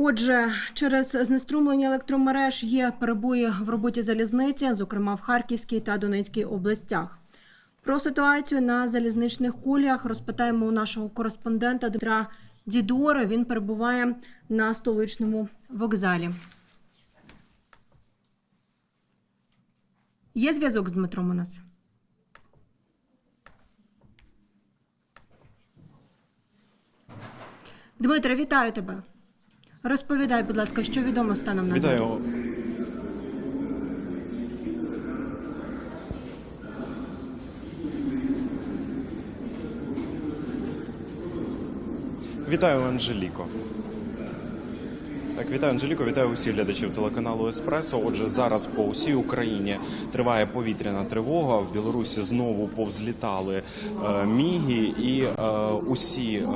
Отже, через знеструмлення електромереж є перебої в роботі залізниці, зокрема в Харківській та Донецькій областях. Про ситуацію на залізничних коліях розпитаємо у нашого кореспондента Дмитра Дідора. Він перебуває на столичному вокзалі. Є зв'язок з Дмитром у нас? Дмитре, вітаю тебе. Розповідай, будь ласка, що відомо станом на Вітаю. зараз? Вітаю, Анжеліко. Так, вітаю, Анжеліко, вітаю усіх глядачів телеканалу Еспресо. Отже, зараз по усій Україні триває повітряна тривога. В Білорусі знову повзлітали е, міги, і е, усі е,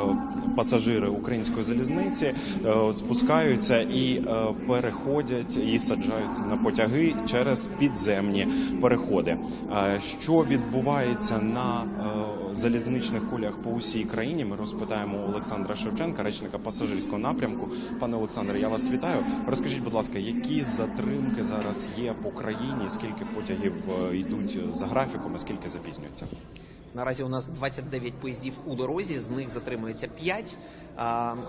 пасажири української залізниці е, спускаються і е, переходять і саджаються на потяги через підземні переходи. Е, що відбувається на е, залізничних кулях по усій країні? Ми розпитаємо Олександра Шевченка, речника пасажирського напрямку. Пане Олександре, я вас вітаю. Розкажіть, будь ласка, які затримки зараз є по країні? Скільки потягів е, йдуть за графіком, а скільки запізнюються? Наразі у нас 29 поїздів у дорозі, з них затримується 5.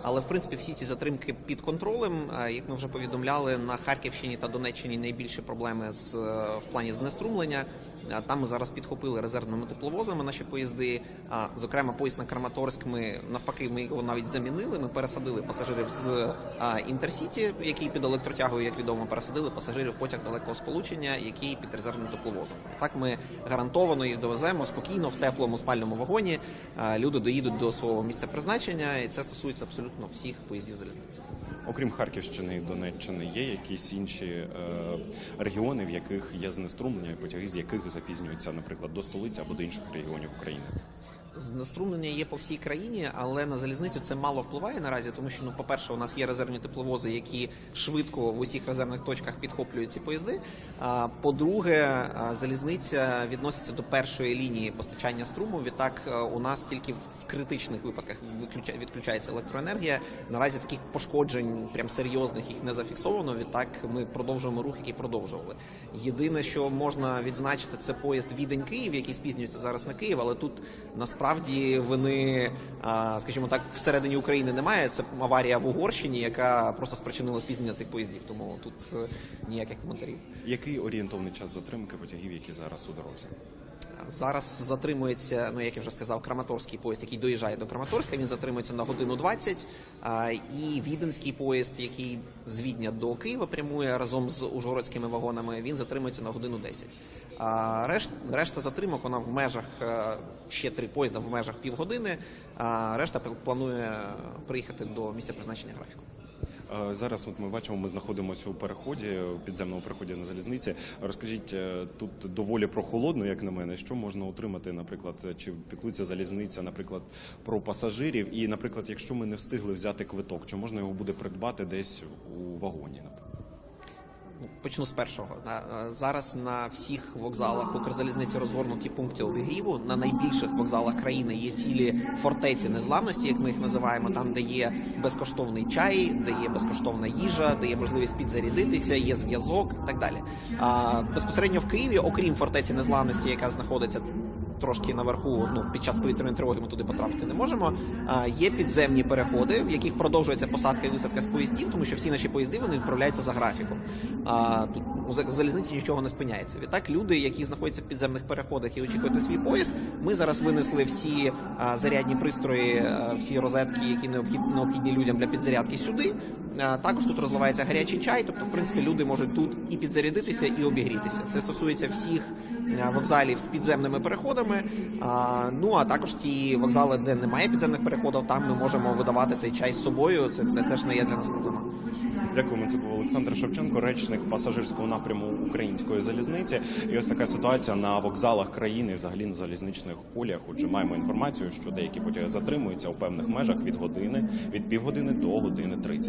Але в принципі всі ці затримки під контролем. Як ми вже повідомляли, на Харківщині та Донеччині найбільші проблеми з е, в плані знеструмлення. Там ми зараз підхопили резервними тепловозами наші поїзди. Зокрема, поїзд на Краматорськ. Ми навпаки, ми його навіть замінили. Ми пересадили пасажирів з інтерсіті, який під електротягою, як відомо, пересадили пасажирів потяг далекого сполучення, який під резервним тепловозом. Так ми гарантовано їх довеземо спокійно в теплому спальному вагоні. Люди доїдуть до свого місця призначення, і це стосується абсолютно всіх поїздів залізниці. Окрім Харківщини і Донеччини, є якісь інші е, регіони, в яких є знеструмлення, і потяги з яких запізнюються, наприклад, до столиці або до інших регіонів України. Знеструмлення є по всій країні, але на залізницю це мало впливає наразі, тому що ну, по-перше, у нас є резервні тепловози, які швидко в усіх резервних точках підхоплюють ці поїзди. А по-друге, залізниця відноситься до першої лінії постачання струму. Відтак е, у нас тільки в критичних випадках відключається електроенергія. Наразі таких пошкоджень, прям серйозних їх не зафіксовано. Відтак ми продовжуємо рух, який продовжували. Єдине, що можна відзначити, це поїзд Відень Київ, який спізнюється зараз на Київ, але тут насправді вини, вони, скажімо так, всередині України немає. Це аварія в Угорщині, яка просто спричинила спізнення цих поїздів. Тому тут е, ніяких коментарів. Який орієнтовний час затримки потягів, які зараз у дорозі? Зараз затримується, ну як я вже сказав, Краматорський поїзд, який доїжджає до Краматорська. Він затримується на годину 20. А, і віденський поїзд, який з Відня до Києва прямує разом з ужгородськими вагонами, він затримується на годину 10. А решт, решта затримок вона в межах е, ще три поїзда в межах півгодини. Решта планує приїхати до місця призначення графіку. Е, Зараз от ми бачимо, ми знаходимося у переході, у підземному переході на залізниці. Розкажіть, е, тут доволі прохолодно, як на мене. Що можна отримати, наприклад, чи піклується залізниця, наприклад, про пасажирів? І, наприклад, якщо ми не встигли взяти квиток, чи можна його буде придбати десь у вагоні? наприклад? Ну, Почну з першого. Е, Зараз на всіх вокзалах Укрзалізниці розгорнуті пункти обігріву. На найбільших вокзалах країни є цілі фортеці незламності, як ми їх називаємо, там, де є безкоштовний чай, де є безкоштовна їжа, де є можливість підзарядитися, є зв'язок і так далі. А безпосередньо в Києві, окрім фортеці незламності, яка знаходиться. Трошки наверху, ну під час повітряної тривоги ми туди потрапити не можемо. А, є підземні переходи, в яких продовжується посадка і висадка з поїздів, тому що всі наші поїзди вони відправляються за графіком. А, тут у залізниці нічого не спиняється. Відтак, люди, які знаходяться в підземних переходах і очікують на свій поїзд, ми зараз винесли всі а, зарядні пристрої, а, всі розетки, які необхідні, необхідні людям для підзарядки сюди. А, також тут розливається гарячий чай. Тобто, в принципі, люди можуть тут і підзарядитися, і обігрітися. Це стосується всіх вокзалів з підземними переходами. А, ну а також ті вокзали, де немає підземних переходів, там ми можемо видавати цей чай з собою. Це теж не є для нас проблема. Дякуємо. Це був Олександр Шевченко, речник пасажирського напряму української залізниці. І ось така ситуація на вокзалах країни, взагалі на залізничних коліях. Отже, маємо інформацію, що деякі потяги затримуються у певних межах від години, від півгодини до години 30.